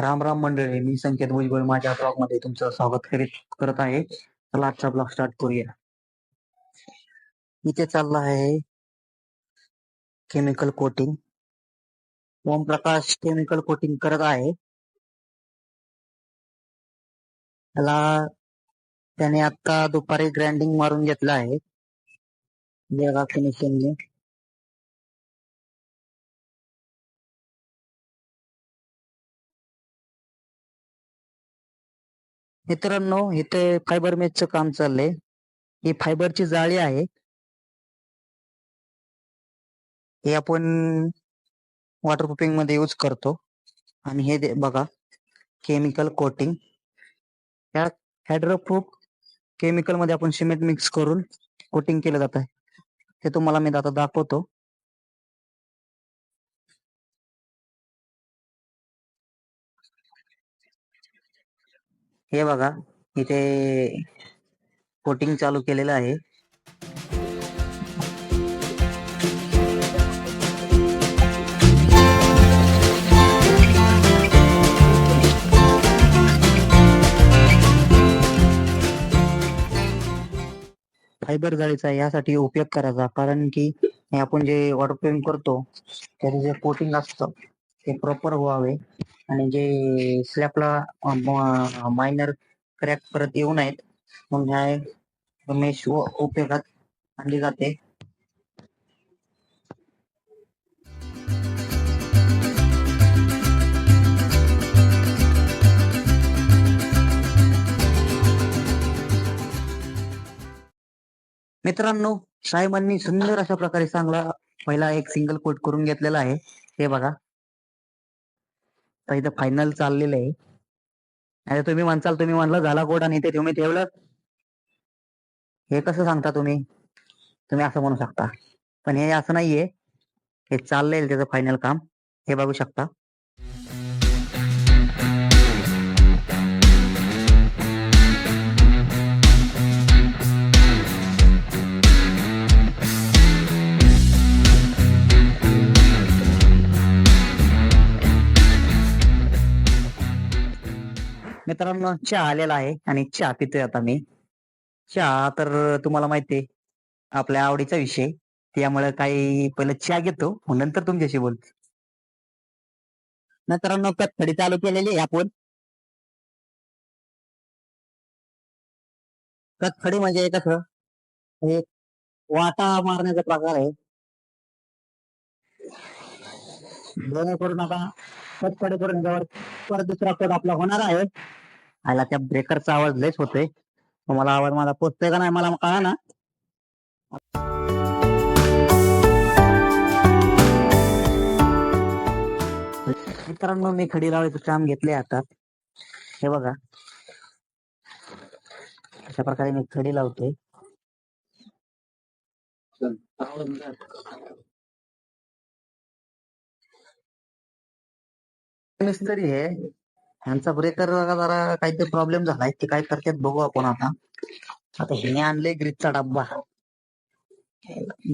राम राम मंडळी मी संकेत भुजबळ माझ्या ब्लॉगमध्ये तुमचं स्वागत करीत करत आहे. चला आजचा ब्लॉग स्टार्ट करूया. इथे चालला आहे chemical coating Omprakash chemical coating करत आहे. त्याला त्याने आता दुपारी ग्राइंडिंग मारून घेतलं आहे. वेगळा फिनिशिंगने मित्रांनो इथे फायबर मेचचं काम चाललंय. ही फायबरची जाळी आहे. हे आपण वॉटरप्रूफिंगमध्ये यूज करतो. आणि हे दे- बघा केमिकल कोटिंग या हायड्रोप्रूफ केमिकलमध्ये आपण सिमेंट मिक्स करून कोटिंग केलं जात आहे ते तुम्हाला मी आता दाखवतो. हे बघा इथे कोटिंग चालू केलेलं आहे. फायबर जाळीचा यासाठी उपयोग करायचा कारण की आपण जे वॉटर प्रूफिंग करतो त्याचे जे कोटिंग असतं ते प्रॉपर व्हावे. आणि जे स्लॅबला मायनर क्रॅक परत येऊ नयेत म्हणून ह्या मेश उपयोगात आणली जाते. मित्रांनो साहेबांनी सुंदर अशा प्रकारे चांगला पहिला एक सिंगल कोट करून घेतलेला आहे. ते बघा. तर इथं फायनल चाललेलं आहे. नाही तुम्ही म्हणसाल तुम्ही म्हणलं झाला कोट आणि इथे तुम्ही ठेवलं. हे कसं सांगता तुम्ही? तुम्ही असं म्हणू शकता. पण हे असं नाहीये. हे चाललंय त्याचं फायनल काम. हे बघू शकता. मित्रांनो चहा आलेला आहे आणि चहा पितोय आता मी. चहा तर तुम्हाला माहितीये आपल्या आवडीचा विषय त्यामुळे काही पहिलं चहा घेतो नंतर तुमच्याशी बोलतो. मित्रांनो कथडी चालू केलेली आहे आपण. कथडी म्हणजे कसं हे वाटा मारण्याचा प्रकार आहे. जेणेकरून आता कटकडे करून जवळ परत दुसरा कट आपला होणार आहे. आला त्या ब्रेकरचा आवाज लयच होतोय. तुम्हाला आवाज मला पोचतोय का नाही मला कळा ना. मित्रांनो मी खडी लावायचं काम घेतले आता. हे बघा. अशा प्रकारे मी खडी लावतोय. मिस्त्री हे ह्यांचा ब्रेकर जरा काहीतरी प्रॉब्लेम झालाय. ते काय करतात बघू आपण आता. आता हिने आणले ग्रीजचा डब्बा.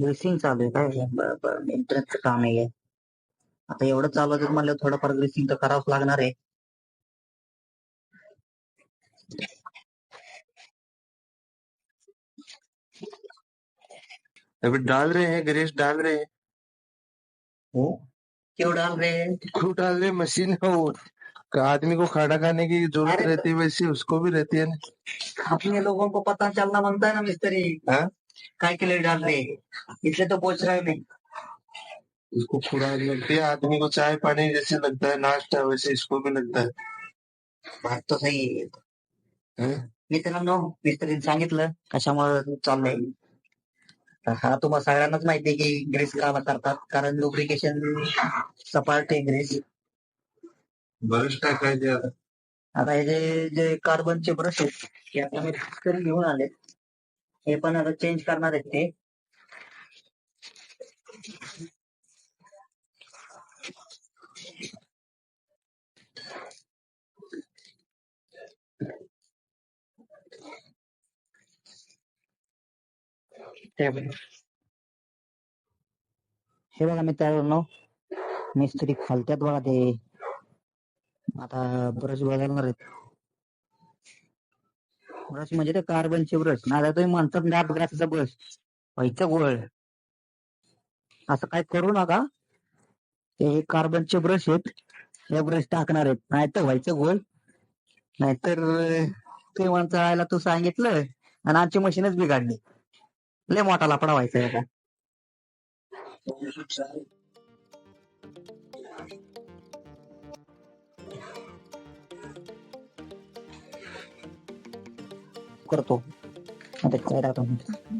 ग्रीसिंग चालू आहे काय? मेंटेनन्सचं काम आहे. आता एवढं चालवत म्हणलं थोडंफार ग्रीसिंग तर करावंच लागणार आहे. अभी डाल रहे हैं ग्रेस डाल रहे हैं. हो क्यों डाल रहे हैं क्यों डाल रहे मशीन है. वो आदमी को खाना खाने की जरूरत रहती है वैसे उसको भी रहती है ना। अपने लोगों को पता चलना बनता है ना मिस्त्री। हाँ? काय के लिए डाल रहे? हैं इसलिए तो पूछ रहे नहीं उसको खुराक लगती है आदमी को चाय पानी जैसे लगता है नाश्ता वैसे इसको भी लगता है। बात तो सही हैं? मित्रांनो मिस्त्रीने सांगितलं कशामुळे चाललंय? हा तुम्हाला सगळ्यांनाच माहिती की ग्रेस काला करतात कारण लुब्रिकेशन सपाट आहे ग्रेस बरंच टाकायचे आता आता हे जे जे कार्बनचे ब्रश आहेत ते आता मी करून घेऊन आले. हे पण आता चेंज करणार आहेत ते. ते बघा. हे बघा मित्रांनो मिस्त्री खालत्यात बघा ते आता ब्रश बदलणार आहेत ब्रश म्हणजे ते कार्बनचे ब्रश. नाही तुम्ही म्हणतात नॅप ग्रासचा ब्रश. व्हायचं गोळ. असं काय करू नका. ते हे कार्बनचे ब्रश आहेत. हे ब्रश टाकणार आहेत. नाहीतर व्हायचं गोळ. नाहीतर ते ते माणसाला तू सांगितलं आणि आमची मशीनच बिघडली. लय मोठा लपडा व्हायचा करतो. आता टाकतो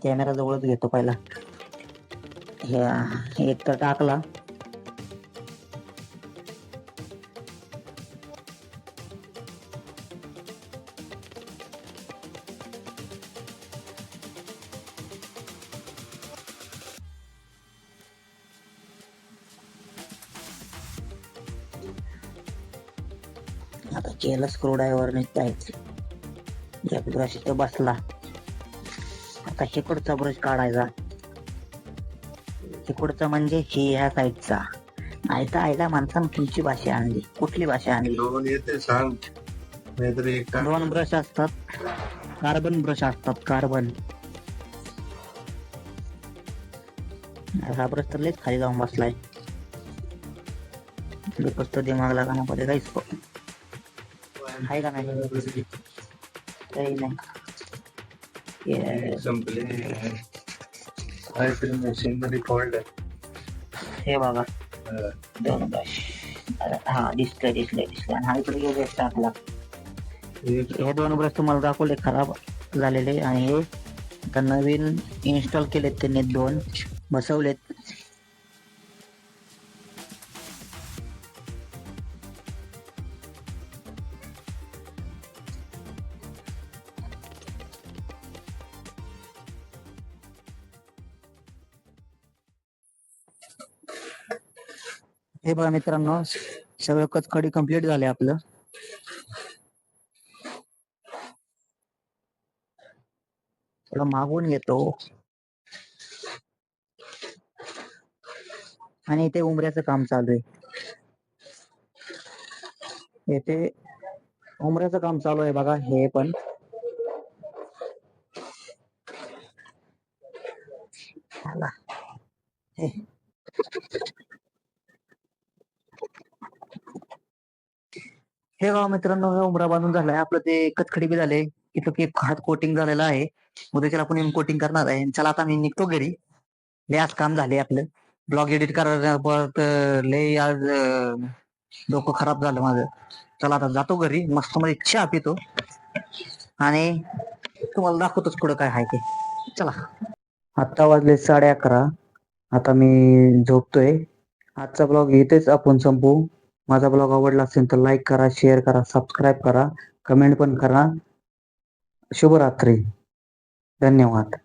कॅमेरा जवळच घेतो पहिला. हे एक तर टाकला. आता केलं स्क्रू ड्रायव्हर जायचं एक ब्रश इथं बसला आता इकडचा ब्रश काढायचा. इकडचा म्हणजे ही ह्या साईडचा नाही तर आईला माणसानं तुमची भाषा आणली. कुठली भाषा आणली? दोन येते सांग. नाहीतर. दोन ब्रश असतात. कार्बन ब्रश असतात कार्बन हा ब्रश तर लयच खाली जाऊन बसलाय. बिकॉज तो दिमाग लगाना पडेगा इसको आहे का नाही? काही नाही संपले काहीतरी मशीन मध्ये फॉल्ट आहे हे बघा दोन ब्रश हा दिसतंय दिसलंय दिसलंय आणि हा इकडे गेले टाकला हे दोन ब्रश तुम्हाला दाखवले खराब झालेले आणि हे आता नवीन इन्स्टॉल केलेत त्यांनी दोन बसवलेत हे बघा मित्रांनो सगळं कचकडी कंप्लीट झाले आपलं. थोडं मागून घेतो. आणि इथे उमऱ्याचं काम चालू आहे. येथे उमऱ्याचं काम चालू आहे बघा हे पण. झाला हे. गाव मित्रांनो हे उमरा बांधून झालाय. आपलं ते कचखडी बी झाले इथं केक हात कोटिंग झालेलं आहे. उद्याच्याला आपण कोटिंग करणार आहे. चला आता मी निघतो घरी. लय आज काम झाले आपलं. ब्लॉग एडिट करायला परत लय आज डोकं खराब झालं माझं. चला आता जातो घरी. मस्त मध्ये चहा पितो. आणि तुम्हाला दाखवतोच कुठं काय आहे ते. चला. आता वाजले साडे अकरा. आता मी झोपतोय. आजचा ब्लॉग इथेच आपण संपू माझा ब्लॉग आवडला असेल तर लाईक करा शेअर करा सबस्क्राईब करा कमेंट पण करा. शुभरात्री. धन्यवाद.